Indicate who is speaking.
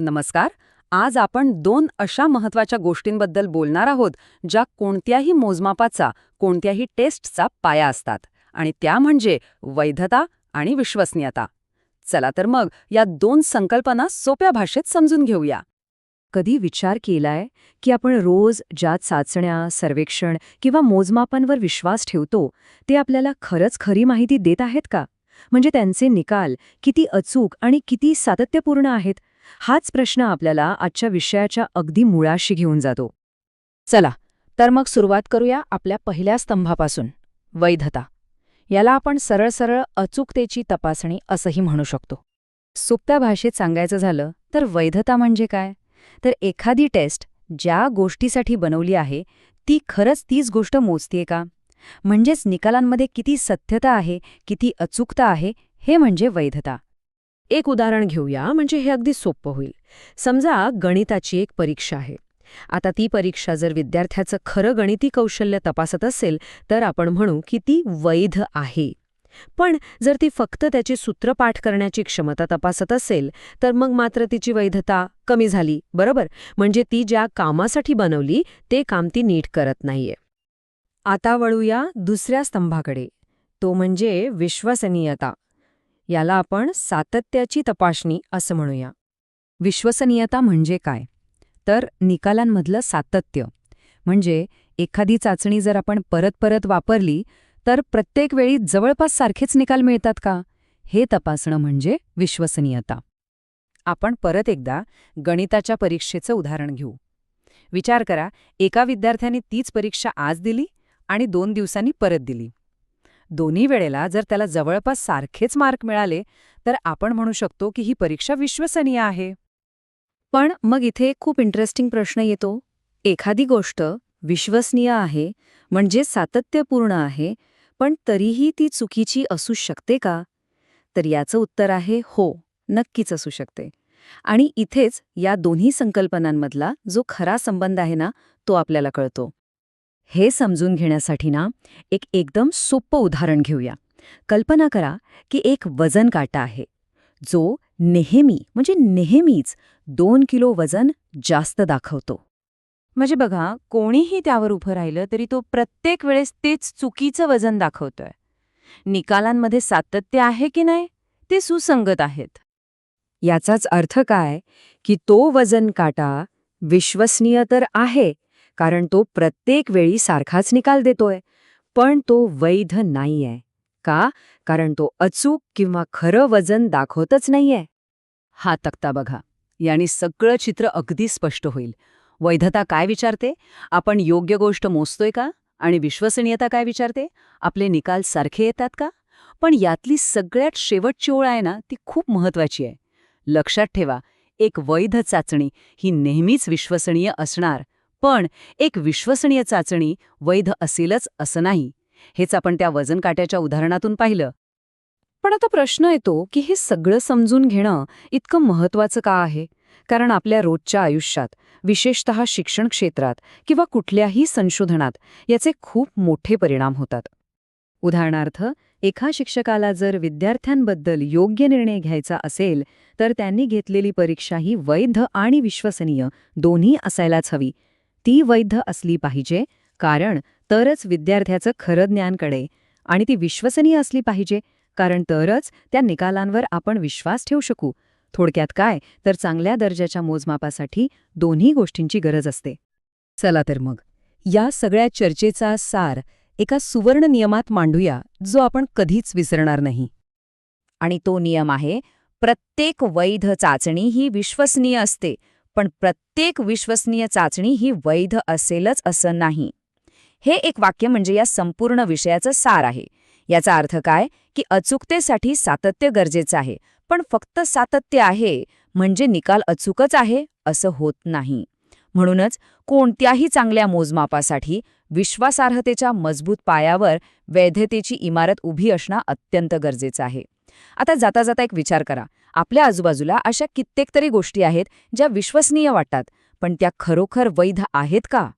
Speaker 1: नमस्कार. आज आपण दोन अशा महत्त्वाच्या गोष्टींबद्दल बोलणार आहोत ज्या कोणत्याही मोजमापाचा कोणत्याही टेस्टचा पाया असतात आणि त्या म्हणजे वैधता आणि विश्वसनीयता. चला तर मग या दोन संकल्पना सोप्या भाषेत समजून घेऊया.
Speaker 2: कधी विचार केलाय की आपण रोज ज्या चाचण्या सर्वेक्षण किंवा मोजमापांवर विश्वास ठेवतो ते आपल्याला खरंच खरी माहिती देत आहेत का? म्हणजे त्यांचे निकाल किती अचूक आणि किती सातत्यपूर्ण आहेत हाच प्रश्न आपल्याला आजच्या विषयाच्या अगदी मुळाशी घेऊन जातो.
Speaker 3: चला तर मग सुरुवात करूया आपल्या पहिल्या स्तंभापासून वैधता. याला आपण सरळ सरळ अचूकतेची तपासणी असंही म्हणू शकतो.
Speaker 2: सोप्या भाषेत सांगायचं झालं तर वैधता म्हणजे काय? तर एखादी टेस्ट ज्या गोष्टीसाठी बनवली आहे ती खरंच तीच गोष्ट मोजतीये का? म्हणजेच निकालांमध्ये किती सत्यता आहे किती अचूकता आहे हे म्हणजे वैधता.
Speaker 4: एक उदाहरण घेऊया म्हणजे हे अगदी सोपं होईल. समजा गणिताची एक परीक्षा आहे. आता ती परीक्षा जर विद्यार्थ्याचं खरं गणिती कौशल्य तपासत असेल तर आपण म्हणू की ती वैध आहे. पण जर ती फक्त त्याची सूत्रपाठ करण्याची क्षमता तपासत असेल तर मग मात्र तिची वैधता कमी झाली बरोबर? म्हणजे ती ज्या कामासाठी बनवली ते काम ती नीट करत नाहीये.
Speaker 2: आता वळूया दुसऱ्या स्तंभाकडे. तो म्हणजे विश्वसनीयता. याला आपण सातत्याची तपासणी असं म्हणूया. विश्वसनीयता म्हणजे काय? तर निकालांमधलं सातत्य. म्हणजे एखादी चाचणी जर आपण परत परत वापरली तर प्रत्येक वेळी जवळपास सारखेच निकाल मिळतात का? हे तपासणं म्हणजे विश्वसनीयता.
Speaker 3: आपण परत एकदा गणिताच्या परीक्षेचं उदाहरण घेऊ. विचार करा एका विद्यार्थ्याने तीच परीक्षा आज दिली? आणि दोन दिवसांनी परत दिली. दोन्ही वेळेला जर त्याला जवळपास सारखेच मार्क मिळाले तर आपण म्हणू शकतो की ही परीक्षा विश्वसनीय आहे.
Speaker 2: पण मग इथे एक खूप इंटरेस्टिंग प्रश्न येतो. एखादी गोष्ट विश्वसनीय आहे म्हणजे सातत्यपूर्ण आहे पण तरीही ती चुकीची असू शकते का? तर याचं उत्तर आहे हो नक्कीच असू शकते. आणि इथेच या दोन्ही संकल्पनांमधला जो खरा संबंध आहे ना तो आपल्याला कळतो. हे समजून घेण्यासाठी ना एक एकदम सोपं उदाहरण घेऊया. कल्पना करा की एक वजन काटा आहे. जो नेहमी म्हणजे नेहमीच दोन किलो वजन जास्त दाखवतो.
Speaker 5: म्हणजे बघा कोणीही त्यावर उभं राहिलं तरी तो प्रत्येक वेळेस तेच चुकीचं वजन दाखवतोय. निकालांमध्ये सातत्य आहे की नाही ते सुसंगत आहेत.
Speaker 2: याचाच अर्थ काय की तो वजन काटा विश्वसनीय तर आहे कारण तो प्रत्येक वेळी सारखाच निकाल देतोय. पण तो वैध नाहीये. का? कारण तो अचूक किंवा खरं वजन दाखवतच नाहीये.
Speaker 1: हा तक्ता बघा. याने सगळं चित्र अगदी स्पष्ट होईल. वैधता काय विचारते? आपण योग्य गोष्ट मोजतोय का? आणि विश्वसनीयता काय विचारते? आपले निकाल सारखे येतात का? पण यातली सगळ्यात शेवटची ओळ आहे ना ती खूप महत्वाची आहे. लक्षात ठेवा एक वैध चाचणी ही नेहमीच विश्वसनीय असणार पण एक विश्वसनीय चाचणी वैध असेलच असं नाही. हेच आपण त्या वजन काट्याच्या उदाहरणातून पाहिलं.
Speaker 2: पण आता प्रश्न येतो की हे सगळं समजून घेणं इतकं महत्वाचं का आहे? कारण आपल्या रोजच्या आयुष्यात विशेषतः शिक्षण क्षेत्रात किंवा कुठल्याही संशोधनात याचे खूप मोठे परिणाम होतात. उदाहरणार्थ एका शिक्षकाला जर विद्यार्थ्यांबद्दल योग्य निर्णय घ्यायचा असेल तर त्यांनी घेतलेली परीक्षा ही वैध आणि विश्वसनीय दोन्ही असायलाच हवी. ती वैध असली पाहिजे कारण तरच विद्यार्थ्याचं खरं ज्ञान कळे आणि ती विश्वसनीय असली पाहिजे कारण तरच त्या निकालांवर आपण विश्वास ठेवू शकू. थोडक्यात काय तर चांगल्या दर्जाच्या मोजमापासाठी दोन्ही गोष्टींची गरज असते. चला तर मग या सगळ्या चर्चेचा सार एका सुवर्ण नियमात मांडूया जो आपण कधीच विसरणार नाही.
Speaker 3: आणि तो नियम आहे प्रत्येक वैध चाचणी ही विश्वसनीय असते पण प्रत्येक विश्वसनीय चाचणी ही वैध असेलच असं नाही. हे एक वाक्य म्हणजे या संपूर्ण विषयाचं सार आहे. याचा अर्थ काय? की अचूकतेसाठी सातत्य गरजेचं आहे पण फक्त सातत्य आहे म्हणजे निकाल अचूकच आहे असं होत नाही. म्हणूनच कोणत्याही चांगल्या मोजमापासाठी विश्वासार्हतेच्या मजबूत पायावर वैधतेची इमारत उभी असणं अत्यंत गरजेचं आहे. आता जाता जाता एक विचार करा. आपल्या आजूबाजूला अशा कित्येक तरी गोष्टी आहेत ज्या विश्वसनीय वाटतात. पण त्या खरोखर वैध आहेत का?